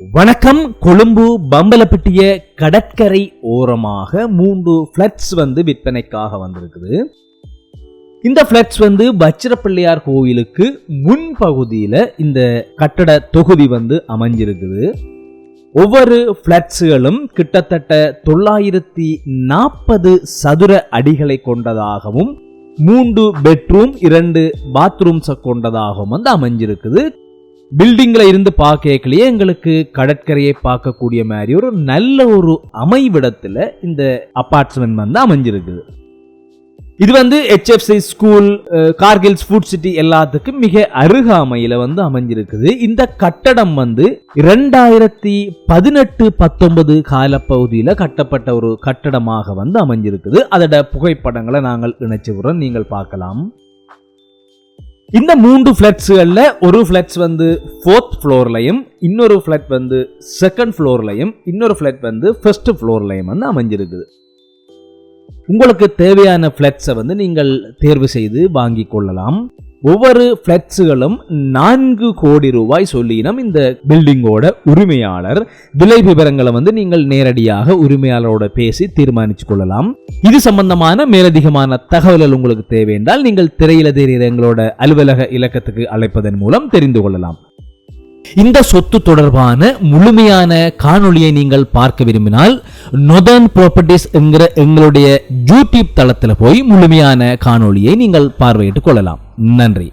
வணக்கம் கொழும்பு பம்பலப்பட்டிய கடற்கரை ஓரமாக மூன்று ஃப்ளட்ஸ் வந்து விற்பனைக்காக வந்திருக்குது. இந்த ஃப்ளட்ஸ் வந்து வச்சிரப்பிள்ளையார் கோயிலுக்கு முன்பகுதியில் இந்த கட்டட தொகுதி வந்து அமைஞ்சிருக்குது. ஒவ்வொரு ஃப்ளட்ஸுகளும் கிட்டத்தட்ட தொள்ளாயிரத்தி நாற்பது சதுர அடிகளை கொண்டதாகவும் மூன்று பெட்ரூம் இரண்டு பாத்ரூம்ஸை கொண்டதாகவும் வந்து அமைஞ்சிருக்குது. பில்டிங்கில் இருந்து பார்க்கலையே எங்களுக்கு கடற்கரையை பார்க்கக்கூடிய மாதிரி ஒரு நல்ல ஒரு அமைவிடத்தில் இந்த அப்பார்ட்மெண்ட் வந்து அமைஞ்சிருக்குது. இது வந்து HFC school Cargills food city எல்லாத்துக்கும் மிக அருகாமையில் வந்து அமைஞ்சிருக்குது. இந்த கட்டடம் வந்து இரண்டாயிரத்தி பதினெட்டு பத்தொன்பது காலப்பகுதியில் கட்டப்பட்ட ஒரு கட்டடமாக வந்து அமைஞ்சிருக்குது. அதோட புகைப்படங்களை நாங்கள் இணைச்சு விடுறோம் நீங்கள் பார்க்கலாம். இந்த மூன்று ஃப்ளட்ஸுகளில் ஒரு ஃப்ளட்ஸ் வந்து ஃபோர்த் ஃப்ளோர்லையும் இன்னொரு ஃப்ளட் வந்து செகண்ட் ஃப்ளோர்லையும் இன்னொரு ஃப்ளட் வந்து ஃபர்ஸ்ட் ஃப்ளோர்லையும் வந்து அமைஞ்சிருக்குது. உங்களுக்கு தேவையான ஃப்ளட்ஸை வந்து நீங்கள் தேர்வு செய்து வாங்கி கொள்ளலாம். ஒவ்வொரு ஃப்ளெக்ஸுகளும் நான்கு கோடி ரூபாய் சொல்லினம் இந்த பில்டிங்கோட உரிமையாளர். விலை விவரங்களை வந்து நீங்கள் நேரடியாக உரிமையாளரோட பேசி தீர்மானித்துக் கொள்ளலாம். இது சம்பந்தமான மேலதிகமான தகவல்கள் உங்களுக்கு தேவையென்றால் நீங்கள் திரையில தெரிகிற எங்களோட அலுவலக இலக்கத்துக்கு அழைப்பதன் மூலம் தெரிந்து கொள்ளலாம். இந்த சொத்து தொடர்பான முழுமையான காணொளியை நீங்கள் பார்க்க விரும்பினால் நொதர்ன் ப்ராப்பர்ட்டிஸ் என்கிற எங்களுடைய யூடியூப் தளத்தில் போய் முழுமையான காணொளியை நீங்கள் பார்வையிட்டுக் கொள்ளலாம். நன்றி.